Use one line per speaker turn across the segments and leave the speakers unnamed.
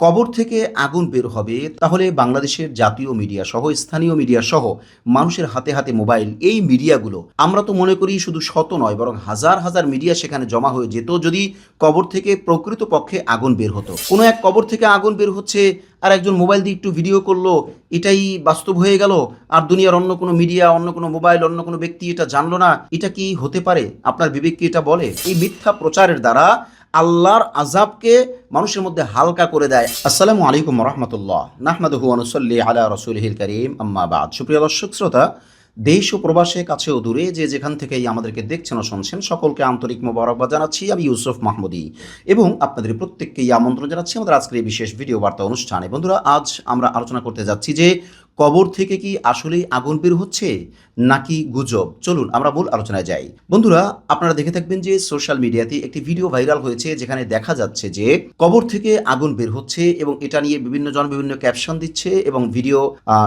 কবর থেকে আগুন বের হবে, তাহলে বাংলাদেশের জাতীয় মিডিয়া সহ, স্থানীয় মিডিয়া সহ, মানুষের হাতে হাতে মোবাইল, এই মিডিয়াগুলো। আমরা তো মনে করি শুধু শত নয়, বরং হাজার হাজার মিডিয়া সেখানে জমা হয়ে যেত যদি কবর থেকে প্রকৃত পক্ষে আগুন বের হতো। কোনো এক কবর থেকে আগুন বের হচ্ছে, আর একজন মোবাইল দিয়ে একটু ভিডিও করল, এটাই বাস্তব হয়ে গেল, আর দুনিয়ার অন্য কোনো মিডিয়া, অন্য কোনো মোবাইল, অন্য কোনো ব্যক্তি এটা জানলো না, এটা কি হতে পারে? আপনার বিবেক কি এটা বলে? এই মিথ্যা প্রচারের দ্বারা আল্লাহর আজাবকে মানুষের মধ্যে হালকা করে দেয়। আসসালামু আলাইকুম রহমতুল্লাহ। নাহমাদহু অনুসল্লি আলা রসুলহিল করিম। আম্মা বাদ। সুপ্রিয় দর্শক, শ্রোতা, দেশ ও প্রবাসে, কাছে ও দূরে যে যেখান থেকেই আমাদেরকে দেখছেন ও শুনছেন, সকলকে আন্তরিক মোবারকবাদ জানাচ্ছি। আমি ইউসুফ মাহমুদি এবং আপনাদের প্রত্যেককেই আমন্ত্রণ জানাচ্ছি আমাদের আজকের এই বিশেষ ভিডিও বার্তা অনুষ্ঠানে। বন্ধুরা, আজ আমরা আলোচনা করতে যাচ্ছি যে কবর থেকে কি আসলেই আগুন বের হচ্ছে নাকি গুজব? চলুন, আমরা মূল আলোচনায় যাই। বন্ধুরা, আপনারা দেখে থাকবেন যে সোশ্যাল মিডিয়াতে একটি ভিডিও ভাইরাল হয়েছে যেখানে দেখা যাচ্ছে যে কবর থেকে আগুন বের হচ্ছে এবং এটা নিয়ে বিভিন্ন জন বিভিন্ন ক্যাপশন দিচ্ছে এবং ভিডিও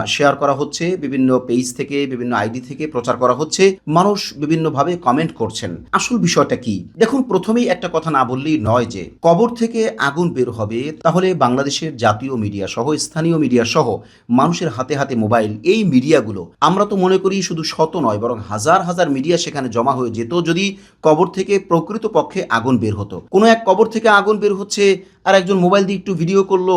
শেয়ার করা হচ্ছে, বিভিন্ন পেজ থেকে, বিভিন্ন আইডি থেকে প্রচার করা হচ্ছে, মানুষ বিভিন্নভাবে কমেন্ট করছেন। আসল বিষয়টা কি? দেখুন, প্রথমেই একটা কথা না বললেই নয় যে কবর থেকে আগুন বের হবে তাহলে বাংলাদেশের জাতীয় মিডিয়া সহ স্থানীয় মিডিয়া সহ মানুষের হাতে হাতে মোবাইল, এই মিডিয়াগুলো, আমরা তো মনে করি শুধু শত নয়, বরং হাজার হাজার মিডিয়া সেখানে জমা হয়ে যেত যদি কবর থেকে প্রকৃত পক্ষে আগুন বের হতো। কোনো এক কবর থেকে আগুন বের হচ্ছে, আর একজন মোবাইল দিয়ে একটু ভিডিও করল,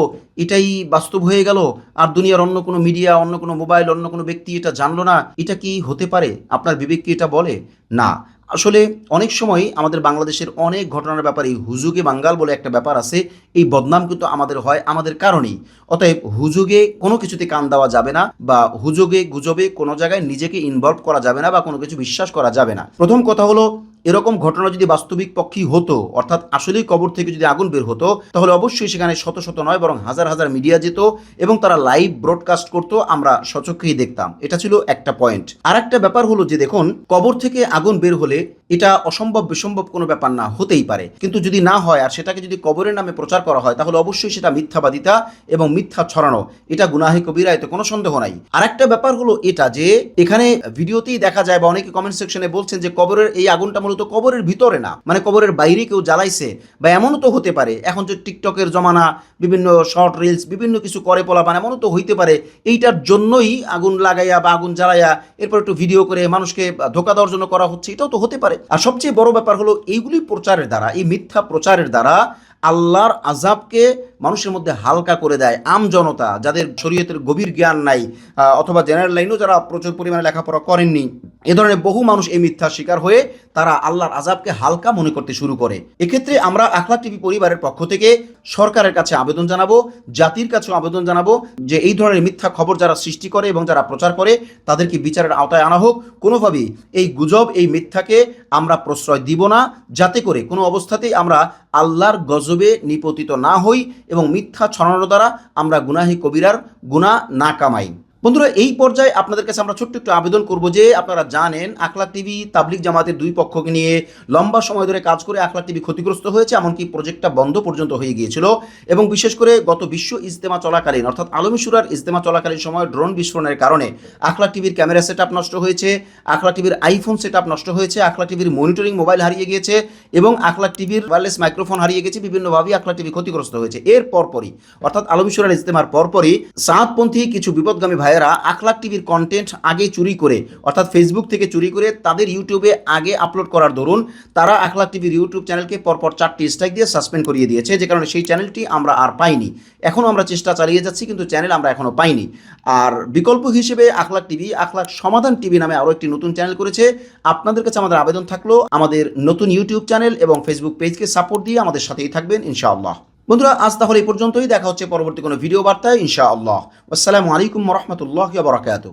এটাই বাস্তব হয়ে গেল, আর দুনিয়ার অন্য কোনো মিডিয়া, অন্য কোনো মোবাইল, অন্য কোনো ব্যক্তি এটা জানলো না, এটা কি হতে পারে? আপনার বিবেক কি এটা বলে? না। আসলে অনেক সময় আমাদের বাংলাদেশের অনেক ঘটনার ব্যাপারে এই হুজুগে বাঙ্গাল বলে একটা ব্যাপার আছে, এই বদনাম কিন্তু আমাদের হয় আমাদের কারণেই। অতএব হুজুগে কোনো কিছুতে কান দেওয়া যাবে না বা হুজুগে গুজবে কোনো জায়গায় নিজেকে ইনভলভ করা যাবে না বা কোনো কিছু বিশ্বাস করা যাবে না। প্রথম কথা হলো এরকম ঘটনা যদি বাস্তবিক পক্ষেই হতো, অর্থাৎ আসলেই কবর থেকে যদি আগুন বের হতো, তাহলে অবশ্যই সেখানে শত শত নয়, বরং হাজার হাজার মিডিয়া যেত এবং তারা লাইভ ব্রডকাস্ট করতো, আমরা সচক্ষেই দেখতাম। এটা ছিল একটা পয়েন্ট। আর একটা ব্যাপার হলো যে দেখুন, কবর থেকে আগুন বের হলে এটা অসম্ভব বিসম্ভব কোনো ব্যাপার না, হতেই পারে। কিন্তু যদি না হয় আর সেটাকে যদি কবরের নামে প্রচার করা হয়, তাহলে অবশ্যই সেটা মিথ্যাবাদিতা এবং মিথ্যা ছড়ানো, এটা গুনাহে কবিরা এতে কোনো সন্দেহ নাই। আর একটা ব্যাপার হলো এটা যে, এখানে ভিডিওতেই দেখা যায় বা অনেকে কমেন্ট সেকশনে বলছেন যে কবরের এই আগুনটা মূলত কবরের ভিতরে না মানে কবরের বাইরে কেউ জ্বালাইছে বা এমনও তো হতে পারে, এখন যে টিকটকের জমানা, বিভিন্ন শর্ট রিলস, বিভিন্ন কিছু করে পোলাপান, এমনও তো হইতে পারে, এইটার জন্যই আগুন লাগাইয়া বা আগুন জ্বালাইয়া এরপর একটু ভিডিও করে মানুষকে ধোকা দেওয়ার জন্য করা হচ্ছে, এটাও তো হতে পারে। আর সবচেয়ে বড় ব্যাপার হলো এইগুলি প্রচারের দ্বারা, এই মিথ্যা প্রচারের দ্বারা আল্লাহর আজাবকে মানুষের মধ্যে হালকা করে দেয় আম জনতা, যাদের শরীয়তের গভীর জ্ঞান নাই অথবা জেনারেল লাইনেও যারা প্রচুর পরিমাণে লেখাপড়া করেননি। এ ধরনের বহু মানুষ এই মিথ্যার শিকার হয়ে তারা আল্লাহর আজাবকে হালকা মনে করতে শুরু করে। এক্ষেত্রে আমরা আখলা টিভি পরিবারের পক্ষ থেকে সরকারের কাছে আবেদন জানাব, জাতির কাছেও আবেদন জানাব যে এই ধরনের মিথ্যা খবর যারা সৃষ্টি করে এবং যারা প্রচার করে, তাদেরকে বিচারের আওতায় আনা হোক। কোনোভাবেই এই গুজব, এই মিথ্যাকে আমরা প্রশ্রয় দিব না। যাতে করে কোনো অবস্থাতেই আমরা আল্লাহর গজবে নিপতিত না হই এবং মিথ্যা ছড়ানোর দ্বারা আমরা গুনাহি কবিরার গুণা না কামাই। বন্ধুরা, এই পর্যায়ে আপনাদের কাছে আমরা ছোট্ট একটু আবেদন করব যে আপনারা জানেন আখলা টিভি তাবলিক জামাতের দুই পক্ষকে নিয়ে লম্বা সময় ধরে কাজ করে আখলা টিভি ক্ষতিগ্রস্ত হয়েছে, এমনকি প্রজেক্টটা বন্ধ পর্যন্ত হয়ে গিয়েছিল। এবং বিশেষ করে গত বিশ্ব ইজতেমা চলাকালীন, অর্থাৎ আলমিসুরার ইজতেমা চলাকালীন সময় ড্রোন বিস্ফোরণের কারণে আখলা টিভির ক্যামেরা সেট নষ্ট হয়েছে আখলা টিভির আইফোন সেট নষ্ট হয়েছে আখলা টিভির মনিটরিং মোবাইল হারিয়ে গিয়েছে এবং আখলা টিভির ওয়্যারলেস মাইক্রোফোন হারিয়ে গেছে, বিভিন্নভাবেই আখলা টিভি ক্ষতিগ্রস্ত হয়েছে। এর পরপরই অর্থাৎ আলমিসুরার ইজতেমার পরপরই সাঁতপন্থী কিছু বিপদগামী ভাইয়েরা আখলাক টিভির কন্টেন্ট আগে চুরি করে, অর্থাৎ ফেসবুক থেকে চুরি করে তাদের ইউটিউবে আগে আপলোড করার দরুন, তারা আখলাক টিভির ইউটিউব চ্যানেলকে পরপর চারটি স্ট্রাইক দিয়ে সাসপেন্ড করিয়ে দিয়েছে, যে কারণে সেই চ্যানেলটি আমরা আর পাইনি। এখনও আমরা চেষ্টা চালিয়ে যাচ্ছি, কিন্তু চ্যানেল আমরা এখনও পাইনি। আর বিকল্প হিসেবে আখলাক টিভি, আখলাক সমাধান টিভি নামে আরও একটি নতুন চ্যানেল করেছে। আপনাদের কাছে আমাদের আবেদন থাকল, আমাদের নতুন ইউটিউব চ্যানেল এবং ফেসবুক পেজকে সাপোর্ট দিয়ে আমাদের সাথেই থাকবেন, ইনশাআল্লাহ। বন্ধুরা, আজ তাহলে এই পর্যন্তই। দেখা হচ্ছে পরবর্তী কোনো ভিডিও বার্তায়, ইনশাআল্লাহ। আসসালামু আলাইকুম রহমতুল্লাহ বারাকাতু